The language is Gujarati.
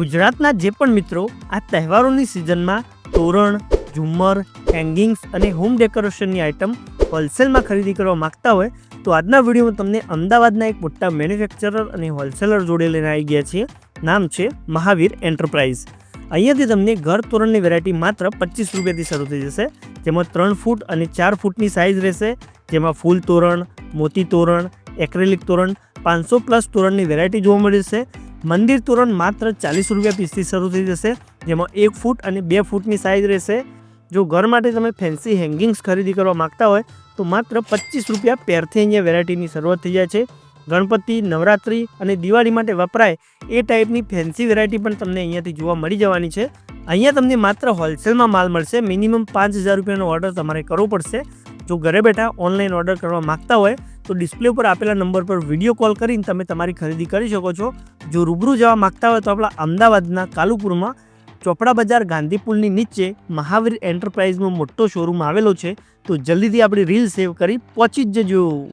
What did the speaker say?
ગુજરાતના જે પણ મિત્રો આ તહેવારોની સિઝનમાં તોરણ, ઝુમ્મર, હેંગિંગ્સ અને હોમ ડેકોરેશનની આઇટમ હોલસેલમાં ખરીદી કરવા માગતા હોય તો આજના વિડીયોમાં તમને અમદાવાદના એક મોટા મેન્યુફેક્ચરર અને હોલસેલર જોડે લઈને આવી ગયા છીએ. નામ છે મહાવીર એન્ટરપ્રાઇઝ. અહીંયાથી તમને ઘર તોરણની વેરાયટી માત્ર પચીસ રૂપિયાથી શરૂ થઈ જશે, જેમાં ત્રણ ફૂટ અને ચાર ફૂટની સાઇઝ રહેશે, જેમાં ફૂલ તોરણ, મોતી તોરણ, એક્રેલિક તોરણ, પાંચસો પ્લસ તોરણની વેરાયટી જોવા મળી છે મંદિર તોરણ માત્ર ચાલીસ રૂપિયા પીસથી શરૂ થઈ જશે, જેમાં એક ફૂટ અને બે ફૂટની સાઇઝ રહેશે. જો ઘર માટે તમે ફેન્સી હેંગિંગ્સ ખરીદી કરવા માગતા હોય, તો માત્ર પચીસ રૂપિયા પેરથી અહીંયા વેરાયટીની શરૂઆત થઈ જાય છે. ગણપતિ, નવરાત્રિ અને દિવાળી માટે વપરાય એ ટાઈપની ફેન્સી વેરાયટી પણ તમને અહીંયાથી જોવા મળી જવાની છે. અહીંયા તમને માત્ર હોલસેલમાં માલ મળશે. મિનિમમ પાંચ હજાર રૂપિયાનો ઓર્ડર તમારે કરવો પડશે. જો ઘરે બેઠા ઓનલાઈન ઓર્ડર કરવા માગતા હોય તો ડિસ્પ્લે ઉપર આપેલા નંબર પર વીડિયો કોલ કરીને તમે તમારી ખરીદી કરી શકો છો. જો રૂબરૂ જવા માગતા હોય તો આપણા અમદાવાદના કાલુપુરમાં ચોપડા બજાર ગાંધી પુલની નીચે મહાવીર એન્ટરપ્રાઇઝનો મોટો શોરૂમ આવેલો છે. તો જલ્દીથી આપણી રીલ સેવ કરી પહોંચી જ જજો.